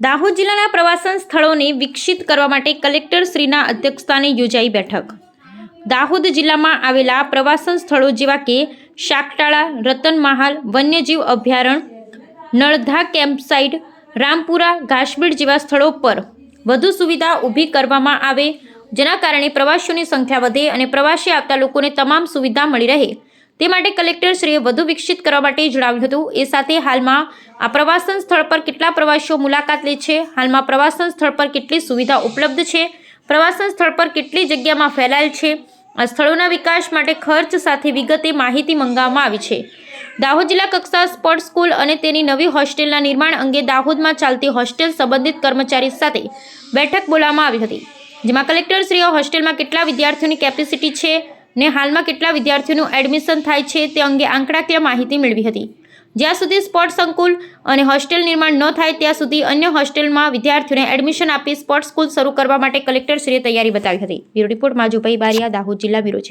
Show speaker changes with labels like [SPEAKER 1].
[SPEAKER 1] દાહોદ જિલ્લાના પ્રવાસન સ્થળોને વિકસિત કરવા માટે કલેક્ટર શ્રીના અધ્યક્ષસ્થાને યોજાઈ બેઠક. દાહોદ જિલ્લામાં આવેલા પ્રવાસન સ્થળો જેવા કે શાકટાળા, રતન મહાલ, વન્યજીવ અભયારણ્ય નળધા કેમ્પસાઇટ, રામપુરા, ઘાસબીડ જેવા સ્થળો પર વધુ સુવિધા ઊભી કરવામાં આવે, જેના કારણે પ્રવાસીઓની સંખ્યા વધે અને પ્રવાસી આવતા લોકોને તમામ સુવિધા મળી રહે. તે માટે કલેક્ટરશ્રીએ વધુ વિકસિત કરવા માટે જણાવ્યું હતું. એ સાથે હાલમાં આ પ્રવાસન સ્થળ પર કેટલા પ્રવાસીઓ મુલાકાત લે છે? હાલમાં પ્રવાસન સ્થળ પર કેટલી સુવિધા ઉપલબ્ધ છે? પ્રવાસન સ્થળ પર કેટલી જગ્યામાં ફેલાયેલ છે? આ સ્થળોના વિકાસ માટે ખર્ચ સાથે વિગતે માહિતી મંગાવવામાં આવી છે. દાહોદ જિલ્લા કક્ષા સ્પોર્ટ સ્કૂલ અને તેની નવી હોસ્ટેલના નિર્માણ અંગે દાહોદમાં ચાલતી હોસ્ટેલ સંબંધિત કર્મચારી સાથે બેઠક બોલાવવામાં આવી હતી. જેમાં કલેક્ટરશ્રીએ હોસ્ટેલમાં કેટલા વિદ્યાર્થીઓની કેપેસિટી છે? ને હાલમાં કેટલા વિદ્યાર્થીઓનું એડમિશન થાય છે તે અંગે આંકડાકીય માહિતી મેળવી હતી. જ્યાં સુધી સ્પોર્ટ સંકુલ અને હોસ્ટેલ નિર્માણ ન થાય ત્યાં સુધી અન્ય હોસ્ટેલમાં વિદ્યાર્થીઓને એડમિશન આપી સ્પોર્ટ સ્કૂલ શરૂ કરવા માટે કલેક્ટરશ્રીએ તૈયારી બતાવી હતી. બ્યુરો રિપોર્ટ માજુભાઈ બારિયા, દાહોદ જિલ્લા બ્યુરો